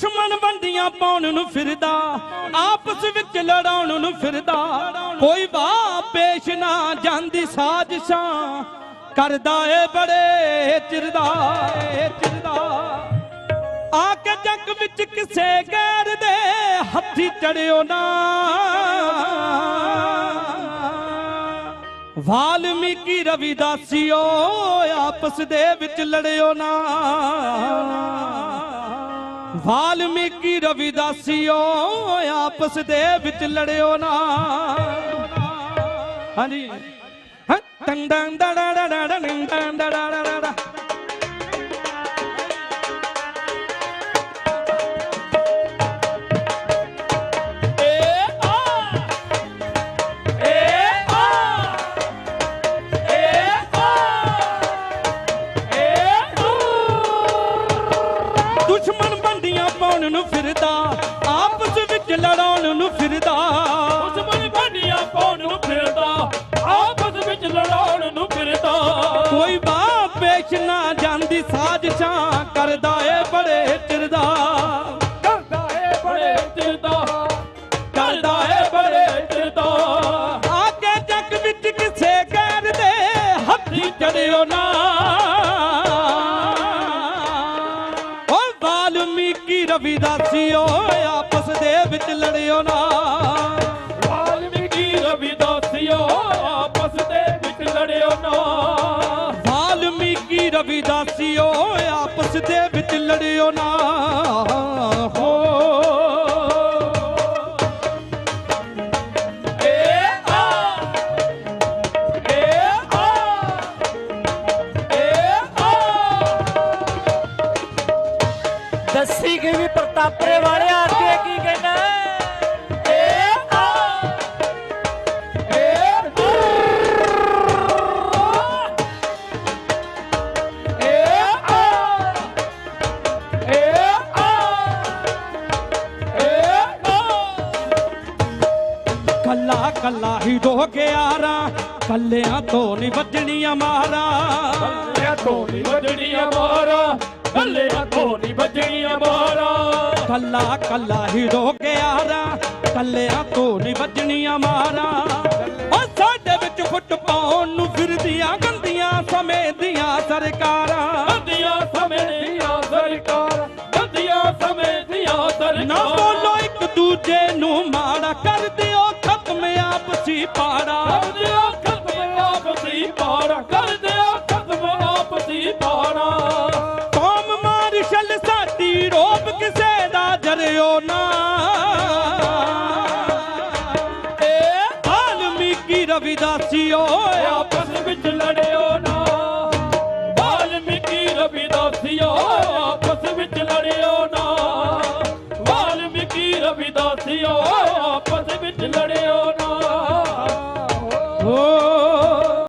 ਦੁਸ਼ਮਣ ਵੰਡੀਆਂ ਪਾਉਣ ਨੂੰ ਫਿਰਦਾ, ਆਪਸ ਵਿੱਚ ਲੜਾਉਣ ਨੂੰ ਫਿਰਦਾ। ਕੋਈ ਬਾਹ ਪੇਸ਼ ਨਾ ਜਾਂਦੀ ਸਾਜ਼ਿਸ਼ਾਂ, ਕਰਦਾ ਏ ਬੜੇ ਚਿਰਦਾ, ਏ ਚਿਰਦਾ। ਆ ਕੇ ਜੱਗ ਵਿੱਚ ਕਿਸੇ ਗੈਰ ਦੇ ਹੱਥੀ ਚੜਿਓ ਨਾ। ਵਾਲਮੀਕੀ ਰਵਿਦਾਸੀਓ, ਆਪਸ ਦੇ ਵਿੱਚ ਲੜਿਓ ਨਾ। ਵਾਲਮੀਕੀ ਰਵਿਦਾਸੀਓ, ਆਪਸ ਦੇ ਵਿੱਚ ਲੜਿਓ ਨਾ। ਹਾਂਜੀ। ਹਾਂ। ਟੰਗ ਡੰਗ ਦਾ ਦਾ ਦਾ ਦਾ ਪਾਉਣ ਨੂੰ ਫਿਰਦਾ ਆਪਸ ਵਿੱਚ ਲੜਾਉਣ ਨੂੰ ਫਿਰਦਾ। ਦੁਸ਼ਮਣ ਭਾਂਡੀਆਂ ਪਾਉਣ ਨੂੰ ਫਿਰਦਾ ਆਪਸ ਵਿੱਚ ਲੜਾਉਣ ਨੂੰ ਫਿਰਦਾ। ਕੋਈ ਬਾਹ ਪੇਸ਼ ਨਾ ਜਾਂਦੀ ਸਾਜ਼ਿਸ਼ਾਂ ਕਰਦਾ ਏ ਬੜੇ ਚਿਰਦਾ। ਕਰਦਾ ਏ ਬੜੇ ਚਿਰਦਾ ਕਰਦਾ ਏ ਬੜੇ ਚਿਰਦਾ। ਆ ਕੇ ਜੱਗ ਵਿੱਚ ਕਿਸੇ ਗੈਰ ਦੇ ਹੱਥੀ ਚੜਿਓ ਨਾ। ਵਾਲਮੀਕੀ ਰਵਿਦਾਸੀਓ ਆਪਸ ਦੇ ਵਿੱਚ ਲੜਿਓ ਨਾ। ਵਾਲਮੀਕੀ ਰਵਿਦਾਸੀਓ ਆਪਸ ਦੇ ਵਿੱਚ ਲੜਿਓ ਨਾ। ਵਾਲਮੀਕੀ ਰਵਿਦਾਸੀਓ ਆਪਸ ਦੇ ਵਿੱਚ ਲੜਿਓ ਨਾ। ਹੋ ਦੱਸੀ ਕਿ ਵੀ ਪ੍ਰਤਾਪਰੇ ਵਾਲਿਆ ਅੱਗੇ ਕੀ ਕਹਿਣਾ ਏ ਕੱਲਾ ਕੱਲਾ ਹੀ ਦੋ ਗਿਆਰਾ ਕੱਲਿਆਂ ਤੋਂ ਨਹੀਂ ਵੱਜਣੀਆਂ ਮਾਰਾ। ਗੱਲਿਆਂ ਤੋਂ ਨਹੀਂ ਵੱਜਣੀਆਂ ਮਾਰਾ। ਗੱਲਿਆਂ ਤੋਂ ਨਹੀਂ ਵੱਜਣੀਆਂ ਮਾਰਾ। ਕੱਲਾ ਕੱਲਾ ਹੀ ਰੋ ਗਿਆਰਾ ਕੱਲਿਆਂ ਤੋਂ ਨਹੀਂ ਵੱਜਣੀਆਂ ਮਾਰਾਂ। ਓ ਸਾਡੇ ਵਿੱਚ ਫੁੱਟ ਪਾਉਣ ਨੂੰ ਫਿਰਦੀਆਂ ਗੰਦੀਆਂ ਸਮੇਂ ਦੀਆਂ ਸਰਕਾਰਾਂ। ਗੰਦੀਆਂ ਸਮੇਂ ਦੀਆਂ ਸਰਕਾਰ ਗੰਦੀਆਂ ਸਮੇਂ ਦੀਆਂ ਸਰਕਾਰ। ਨਾ ਬੋਲੋ ਇੱਕ ਦੂਜੇ ਨੂੰ ਮਾੜਾ ਕਰ ਦਿਓ ਖਤਮ ਆਪਸੀ ਪਾੜਾ। ਰਵਿਦਾਸੀਓ ਆਪਸ ਵਿੱਚ ਲੜਿਓ ਨਾ। ਵਾਲਮੀਕੀ ਰਵਿਦਾਸੀਓ ਆਪਸ ਵਿੱਚ ਲੜਿਓ ਨਾ। ਵਾਲਮੀਕੀ ਰਵਿਦਾਸੀਓ ਆਪਸ